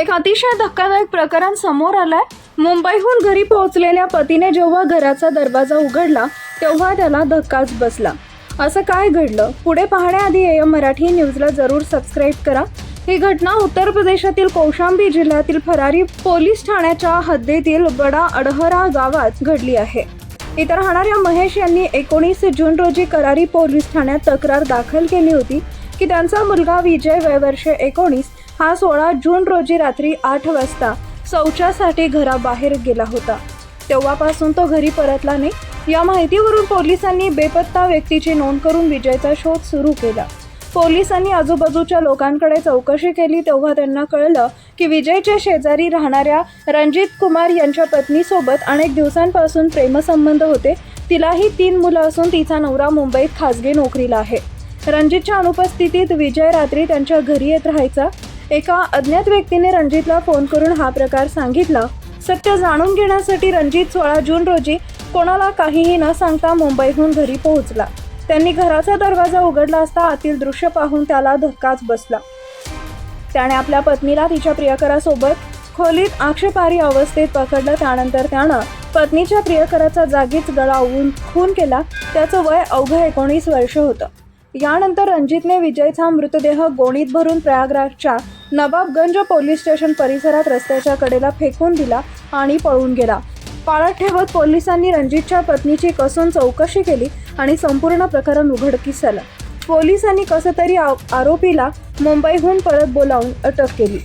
एक अतिशय धक्कादायक प्रकरण समोर आलाय. मुंबईहून घरी पोहोचलेल्या पतीने जेव्हा घराचा दरवाजा उघडला तेव्हा त्याला धक्काच बसला. असं काय घडलं? पुढे पाहण्याआधी एम मराठी न्यूजला जरूर सबस्क्राईब करा. ही घटना उत्तर प्रदेशातील कौशांबी जिल्ह्यातील फरारी पोलीस ठाण्याच्या हद्दीतील बडा अडहरा गावात घडली आहे. इथं राहणाऱ्या महेश यांनी एकोणीस जून रोजी करारी पोलीस ठाण्यात तक्रार दाखल केली होती की त्यांचा मुलगा विजय वय वर्ष एकोणीस हा सोळा जून रोजी रात्री आठ वाजता शौचासाठी घराबाहेर गेला होता. तेव्हापासून तो घरी परतला नाही. या माहितीवरून पोलिसांनी बेपत्ता व्यक्तीची नोंद करून विजयचा शोध सुरू केला. पोलिसांनी आजूबाजूच्या लोकांकडे चौकशी केली तेव्हा त्यांना कळलं की विजयच्या शेजारी राहणाऱ्या रणजित कुमार यांच्या पत्नीसोबत अनेक दिवसांपासून प्रेमसंबंध होते. तिलाही तीन मुलं असून तिचा नवरा मुंबईत खाजगी नोकरीला आहे. रणजितच्या अनुपस्थितीत विजय रात्री त्यांच्या घरी येत राहायचा. एका अज्ञात व्यक्तीने रणजितला फोन करून हा प्रकार सांगितला. सत्य जाणून घेण्यासाठी रणजित सोळा जून रोजी कोणाला काहीही न सांगता मुंबईहून घरी पोहोचला. त्यांनी घराचा दरवाजा उघडला असता आतील दृश्य पाहून त्याला धक्काच बसला. त्याने आपल्या पत्नीला तिच्या प्रियकरासोबत खोलीत आक्षेपारी अवस्थेत पकडलं. त्यानंतर त्यानं पत्नीच्या प्रियकराचा जागीच गळा ओवून खून केला. त्याचं वय अवघं एकोणीस वर्ष होतं. यानंतर रणजितने विजयचा मृतदेह गोणीत भरून प्रयागराजच्या नवाबगंज पोलीस स्टेशन परिसरात रस्त्याच्या कडेला फेकून दिला आणि पळून गेला. पाळत ठेवत पोलिसांनी रणजितच्या पत्नीची कसून चौकशी केली आणि संपूर्ण प्रकरण उघडकीस आलं. पोलिसांनी कसं तरी आरोपीला मुंबईहून परत बोलावून अटक केली.